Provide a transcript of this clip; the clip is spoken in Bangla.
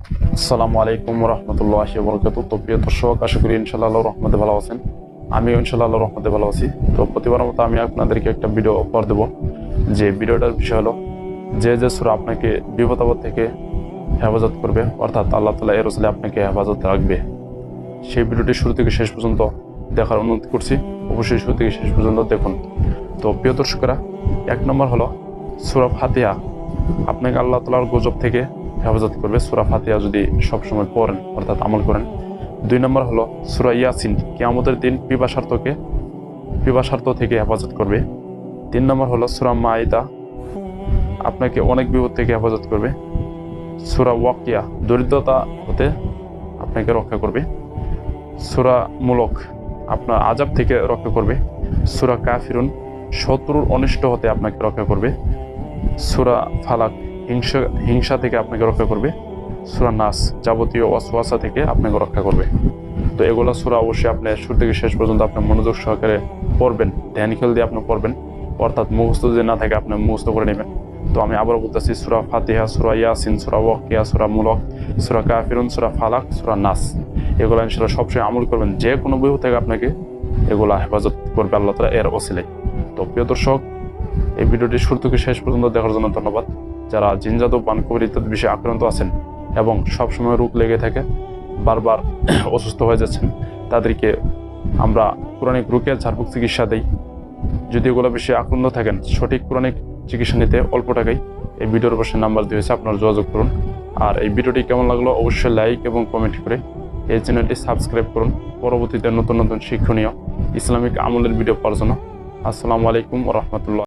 আসসালামু আলাইকুম রহমতুল্লাহ বরকাত তো প্রিয় দর্শক, আশা করি ইনশাল্লাহ রহমতে ভালো আছেন। আমিও ইনশাল্লাহ রহমতে ভালো আছি। তো প্রতিবার মতো আমি আপনাদেরকে একটা ভিডিও উপহার দেবো। যে ভিডিওটার বিষয় হলো, যে যে সুরা আপনাকে বিপদ আপদ থেকে হেফাজত করবে, অর্থাৎ আল্লাহ তালা এর রসলে আপনাকে হেফাজত রাখবে। সেই ভিডিওটি শুরু থেকে শেষ পর্যন্ত দেখার অনুরোধ করছি। অবশ্যই শুরু থেকে শেষ পর্যন্ত দেখুন। তো প্রিয় দর্শকরা, এক নম্বর হলো সুরা ফাতিহা। আপনাকে আল্লাহ তালার গজব থেকে হেফাজত করবে। সুরা ফাতিহা যদি সবসময় পড়েন, অর্থাৎ আমল করেন। দুই নম্বর হলো সুরা ইয়াসিন। কিয়ামতের দিন পিপাসার্থকে, পিপাসার্থ থেকে হেফাজত করবে। তিন নম্বর হলো সুরা মাইদা আপনাকে অনেক বিপদ থেকে হেফাজত করবে। সুরা ওয়াকিয়া, দরিদ্রতা হতে আপনাকে রক্ষা করবে। সুরা মূলক, আপনার আজাব থেকে রক্ষা করবে। সুরা কাফিরুন, শত্রুর অনিষ্ট হতে আপনাকে রক্ষা করবে। সুরা ফালাক হিংসা হিংসা থেকে আপনাকে রক্ষা করবে। সুরা নাস যাবতীয় অসওয়াসা থেকে আপনাকে রক্ষা করবে। তো এগুলো সুরা অবশ্যই আপনি শুরু থেকে শেষ পর্যন্ত আপনি মনোযোগ সহকারে পড়বেন, ধ্যান খেল দিয়ে আপনি পড়বেন। অর্থাৎ মুখস্থ যদি না থাকে, আপনি মুখস্থ করে নেবেন। তো আমি আবার বলতেছি, সুরা ফাতিহা, সুরা ইয়াসিন, সুরা ওয়াকিয়া সুরা মুলক, সুরা কাফিরুন, সুরা ফালাক, সুরা নাস। এগুলো ইনশাল্লাহ সবসময় আমল করবেন। যে কোনো বিপদ থেকে আপনাকে এগুলা হেফাজত করবে আল্লাহ তালা এর ওসিলে তো প্রিয় দর্শক এই ভিডিওটি শুরু থেকে শেষ পর্যন্ত দেখার জন্য ধন্যবাদ। যারা জিনজাত পানকবর ইত্যাদি বিষয়ে আক্রান্ত আছেন এবং সবসময় রোগ লেগে থাকে, বারবার অসুস্থ হয়ে যাচ্ছেন, তাদেরকে আমরা পুরানিক রোগের ঝাড়ফুক চিকিৎসা দেই। যদি এগুলো বিষয়ে আক্রান্ত থাকেন, সঠিক পুরানিক চিকিৎসা নিতে অল্প টাকায় এই ভিডিওর পাশে নাম্বার দিয়ে হয়েছে, আপনারা যোগাযোগ করুন। আর এই ভিডিওটি কেমন লাগল অবশ্যই লাইক এবং কমেন্ট করে এই চ্যানেলটি সাবস্ক্রাইব করুন। পরবর্তীতে নতুন নতুন শিক্ষণীয় ইসলামিক আমলের ভিডিও পাওয়ার জন্য। আসসালামু আলাইকুম রহমতুল্লাহ।